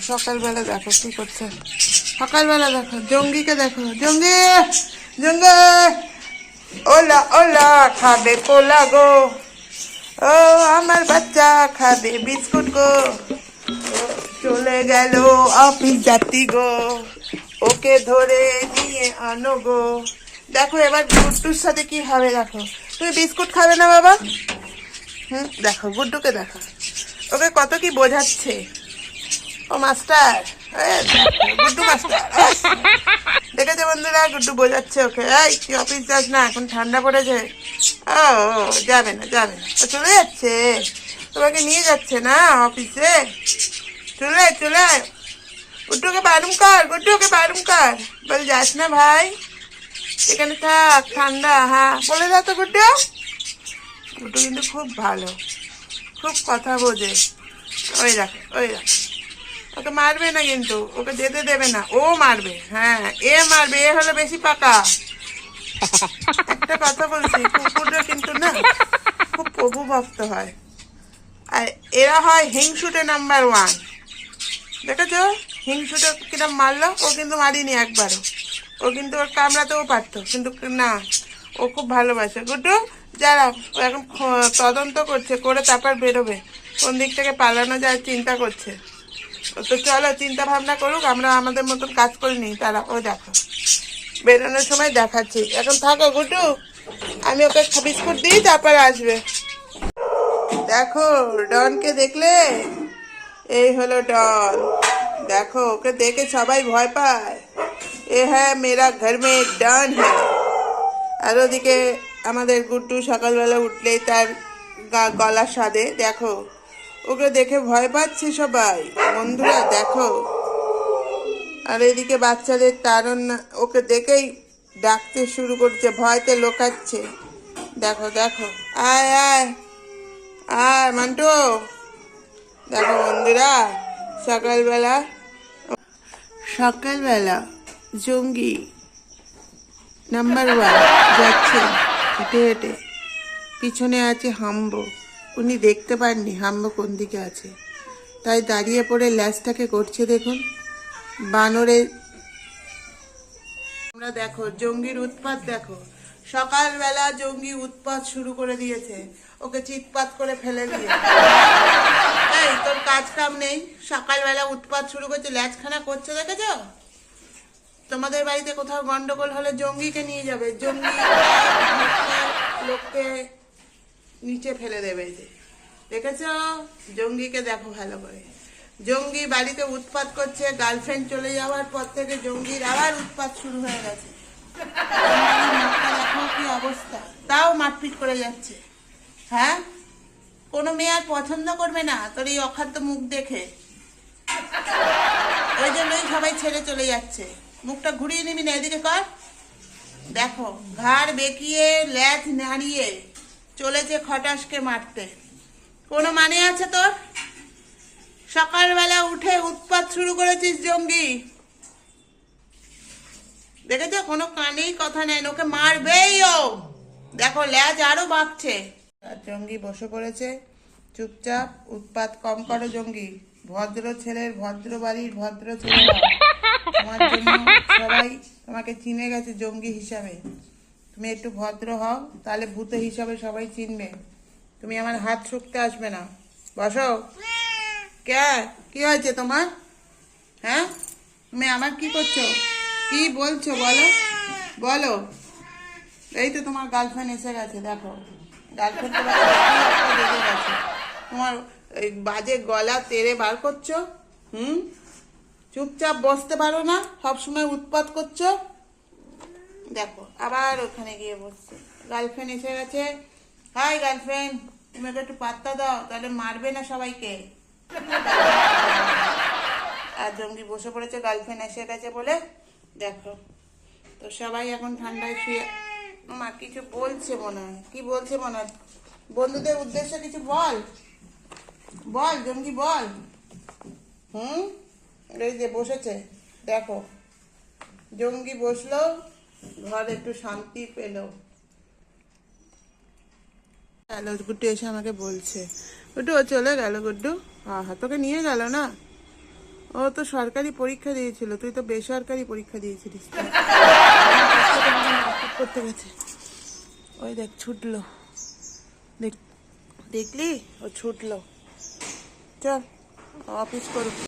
সকালবেলা দেখো কি করছে? সকালবেলা দেখো, জঙ্গিকে দেখো। জঙ্গি! জঙ্গি! ওলা ওলা, খাবে পোলা গো। ও, আমার বাচ্চা খাবে বিস্কুট গো। চলে গেল অফিস যাত্রী গো। ওকে ধরে নিয়ে আনো গো। দেখো এবার গুড্ডুর সাথে কি হবে দেখো। তুমি বিস্কুট খাবে না বাবা? হুম, দেখো, গুড্ডুকে দেখো। ওকে কত কি বোঝাচ্ছে? ও মাস্টার গুড্ডু মাস্টার দেখেছে বন্ধুরা, গুড্ডু বোঝাচ্ছে ওকে। এই, তুই অফিস যাস না, এখন ঠান্ডা পড়েছে। ও যাবে না যাবে না। চলে যাচ্ছে। তোমাকে নিয়ে যাচ্ছে না অফিসে চলে চলে। গুড্ডুকে বারুম কর, গুড্ডুকে বারুম কর। বল, যাস না ভাই। এখানে থাক, ঠান্ডা হ্যাঁ বলে দাও তো গুড্ডু। গুড্ডু কিন্তু খুব ভালো। খুব কথা বোঝে। ওই রাখ ওই রাখ। ওকে মারবে না কিন্তু, ওকে যেতে দেবে না। ও মারবে হ্যাঁ এ মারবে, এ হলো বেশি পাকা। একটা কথা বলছি কুকুররা কিন্তু না খুব প্রভু ভক্ত হয়। আর এরা হয় হিংসুটে নাম্বার ওয়ান। দেখেছ? হিংসুটে কিরম মারলো? ও কিন্তু মারিনি একবারও। ও কিন্তু ওর কামড়াতেও পারতো, কিন্তু না, ও খুব ভালোবাসে। গুড্ডু, যারা ও এখন তদন্ত করছে, করে তারপর বেরোবে। কোন দিক থেকে পালানো যায়, চিন্তা করছে। তো চলো চিন্তা ভাবনা করুক, আমরা আমাদের মতন কাজ করে নিই। তারা, ও দেখো, বেরোনোর সময় দেখাচ্ছি। এখন থাকো, গুড্ডু। আমি ওকে বিস্কুট দিই, তারপর আসবে। দেখো, ডনকে দেখলে? এই হলো ডন। দেখো, ওকে দেখে সবাই ভয় পায়। এ হ্যাঁ মেরা ঘর মে ডন হ্যাঁ আর ওদিকে আমাদের গুড্ডু সকালবেলা উঠলেই তার গলা সাদে দেখো। ওকে দেখে ভয় পাচ্ছে সবাই। বন্ধুরা, দেখো। আর এদিকে বাচ্চাদের তারণ ওকে দেখেই ডাকতে শুরু করছে, ভয়তে লোকাচ্ছে। দেখো দেখো। আয় আয়। আয়, মান্টু। দেখো, বন্ধুরা, সকালবেলা সকালবেলা জঙ্গি নাম্বার ওয়ান যাচ্ছে হেঁটে হেঁটে। পিছনে আছে হাম্বো। উনি দেখতে পাননি হাম্বো কোন দিকে আছে। তাই দাঁড়িয়ে পড়ে ল্যাসটাকে করছে দেখুন। বানরে তোমরা দেখো, জঙ্গির উৎপাত দেখো। সকালবেলা জঙ্গি উৎপাত শুরু করে দিয়েছে। ওকে চিৎপাত করে ফেলে দিয়ে। এই, তোর কাজ কাম নেই? সকালবেলা উৎপাত শুরু করছে ল্যাচখানা করছে দেখেছ? তোমাদের বাড়িতে কোথাও গন্ডগোল হলে জঙ্গিকে নিয়ে যাবে। জঙ্গি, লোককে নিচে ফেলে দেবে। যে দেখেছ? জঙ্গিকে দেখো ভালো করে। জঙ্গি বাড়িতে উৎপাত করছে গার্লফ্রেন্ড চলে যাওয়ার পর থেকে জঙ্গির আবার উৎপাত শুরু হয়ে গেছে। কি অবস্থা? তাও মারপিট করে যাচ্ছে। হ্যাঁ? কোনো মেয়ে আর পছন্দ করবে না? তোর এই অখাদ্য মুখ দেখে। ওই জন্যই সবাই ছেড়ে চলে যাচ্ছে। মুখটা ঘুরিয়ে নিবি না, এদিকে কর। দেখো, ঘাড় বেঁকিয়ে ল্যাচ নাড়িয়ে চলেছে খটাসকে মারতে। কোনো মানে আছে তোর? সকালবেলা উঠে উৎপাত শুরু করেছিস জঙ্গি। দেখেছ? কোনো কানেই কথা নেই। ওকে মারবেই ও। দেখো, ল্যাজ আরও বাঁকছে। জঙ্গি বসে পড়েছে। চুপচাপ উৎপাত কম করো জঙ্গি। ভদ্র ছেলের ভদ্র বাড়ির ভদ্র ছেলে। তোমার জন্য সবাই তোমাকে চিনে গেছে জঙ্গি হিসাবে। তুমি একটু ভদ্র হও, তাহলে ভূত হিসাবে সবাই চিনবে। তুমি আমার হাত শুকতে আসবে না। বসো। কে? কি হয়েছে তোমার? হ্যাঁ? তুমি আমার কি করছ? কি বলছো? বলো। বলো। এই তো তোমার গার্লফ্রেন্ড এসে গেছে, দেখো। গার্লফ্রেন্ড তোমার বাজে গলা তেরে বার করছ? হুম? চুপচাপ বসতে পারো না? সব সময় উৎপাত করছ? দেখো, আবার ওখানে গিয়ে বসছে। গার্লফ্রেন্ড এসে গেছে হাই গার্লফ্রেন্ড তুমি একটু পাত্তা দাও, তাহলে মারবে না সবাইকে? আর জঙ্গি বসে পড়েছে গার্লফ্রেন্ড এসে গেছে বলে, দেখো, তো সবাই এখন ঠান্ডায় শুয়ে মা, কিছু বলছে মনে হয়, কি বলছে মনে হয়? বন্ধুদের উদ্দেশ্যে কিছু বল? বল, জঙ্গি, বল। হুম? এই যে বসেছে, দেখো, জঙ্গি বসল ঘর একটু শান্তি পেল। গেল গুড্ডু এসে আমাকে বলছে, গুড্ডু, ও চলে গেল গুড্ডু? হ্যাঁ তোকে নিয়ে গেল না? ও তো সরকারি পরীক্ষা দিয়েছিল, তুই তো বেসরকারি পরীক্ষা দিয়েছিলিস। করতে গেছে ওই দেখ, ছুটলো। দেখ, দেখলি? ও ছুটলো। চল, অফিস করুক।